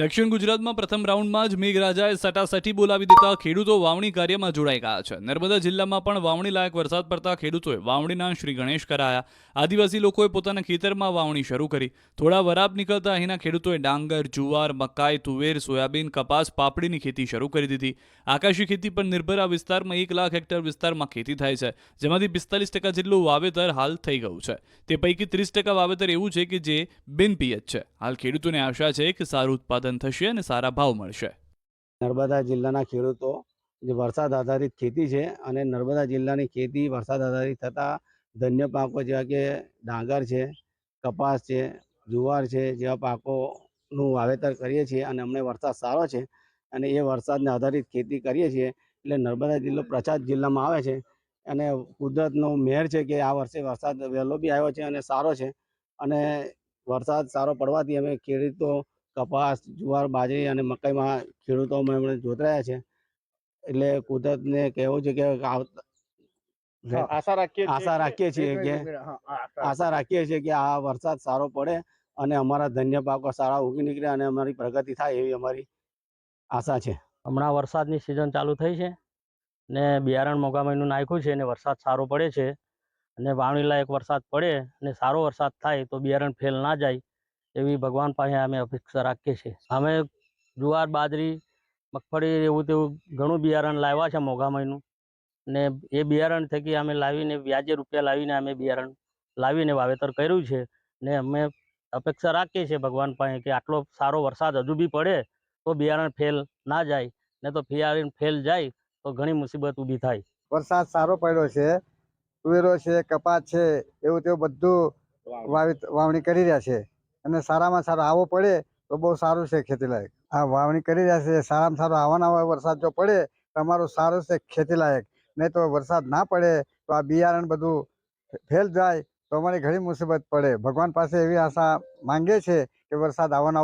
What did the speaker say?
દક્ષિણ ગુજરાતમાં પ્રથમ રાઉન્ડમાં જ મેઘરાજાએ સટાસટી બોલાવી દેતા ખેડૂતો વાવણી કાર્યમાં જોડાઈ ગયા છે. નર્મદા જિલ્લામાં પણ વાવણી લાયક વરસાદ પડતા ખેડૂતોએ વાવણીના શ્રી ગણેશ કરાયા. આદિવાસી લોકોએ પોતાના ખેતરમાં વાવણી શરૂ કરી. થોડા વરાપ નીકળતા અહીંના ખેડૂતોએ ડાંગર, જુવાર, મકાઈ, તુવેર, સોયાબીન, કપાસ, પાપડીની ખેતી શરૂ કરી દીધી. આકાશી ખેતી પર નિર્ભર આ વિસ્તારમાં એક લાખ હેક્ટર વિસ્તારમાં ખેતી થાય છે, જેમાંથી પિસ્તાલીસ ટકા જેટલું વાવેતર હાલ થઈ ગયું છે. તે પૈકી ત્રીસ ટકા વાવેતર એવું છે કે જે બિનપિયત છે. હાલ ખેડૂતોને આશા છે કે સારું ઉત્પાદન થશે અને સારા ભાવ મળશે. નર્મદા જિલ્લાના ખેડૂતો જે વરસાદ આધારિત ખેતી છે અને નર્મદા જિલ્લાની ખેતી વરસાદ આધારિત થતાં ધન્ય પાકો જેવા કે ડાંગર છે, કપાસ છે, જુવાર છે જેવા પાકોનું વાવેતર કરીએ છીએ અને અમને વરસાદ સારો છે અને એ વરસાદને આધારિત ખેતી કરીએ છીએ એટલે નર્મદા જિલ્લો પ્રસાદ જિલ્લામાં આવે છે અને કુદરતનો મેર છે કે આ વર્ષે વરસાદ વહેલો બી આવ્યો છે અને સારો છે અને વરસાદ સારો પડવાથી અમે ખેડૂતો કપાસ જુવાર બાજરી અને મકાઈમાં ખેડૂતો અમે હમણાં જોતરાયા છે. એટલે કુદરતને કહેવું છે કે આશા રાખીએ છીએ આશા રાખીએ છીએ કે આશા આશા રાખીએ છીએ કે આ વરસાદ સારો પડે અને અમારા ધન્ય પાકો સારા ઉગી નીકળે અને અમારી પ્રગતિ થાય એવી અમારી આશા છે. હમણાં વરસાદની સિઝન ચાલુ થઈ છે ને બિયારણ મોગા મહિનું નાખ્યું છે અને વરસાદ સારો પડે છે અને વાવણી લાયક વરસાદ પડે અને સારો વરસાદ થાય તો બિયારણ ફેલ ના જાય એવી ભગવાન પાસે અમે અપેક્ષા રાખીએ છીએ. અમે જુવાર બાજરી મગફળી એવું તેવું ઘણું બિયારણ લાવ્યા છે મોઘા મહિનું ને એ બિયારણ થકી અમે લાવીને વ્યાજે રૂપિયા લાવીને અમે બિયારણ લાવીને વાવેતર કર્યું છે. ને અમે અપેક્ષા રાખીએ છીએ ભગવાન પાસે કે આટલો સારો વરસાદ હજુ બી પડે તો બિયારણ ફેલ ના જાય. ને તો બિયારણ ફેલ જાય તો ઘણી મુસીબત ઊભી થાય. વરસાદ સારો પડ્યો છે તુવેરો છે કપાસ છે એવું તેવું બધું વાવી. વાવણી કરી રહ્યા છે. અને સારામાં સારો આવો પડે તો બહુ સારું છે ખેતી લાયક આ વાવણી કરી રહ્યા છે, સારામાં સારો આવાના વરસાદ જો પડે તો અમારું સારું છે ખેતી લાયક નહીં તો વરસાદ ના પડે, તો આ બિયારણ બધું ફેલ જાય તો અમારી ઘણી મુસીબત પડે. ભગવાન પાસે એવી આશા માંગે છે કે વરસાદ આવવાના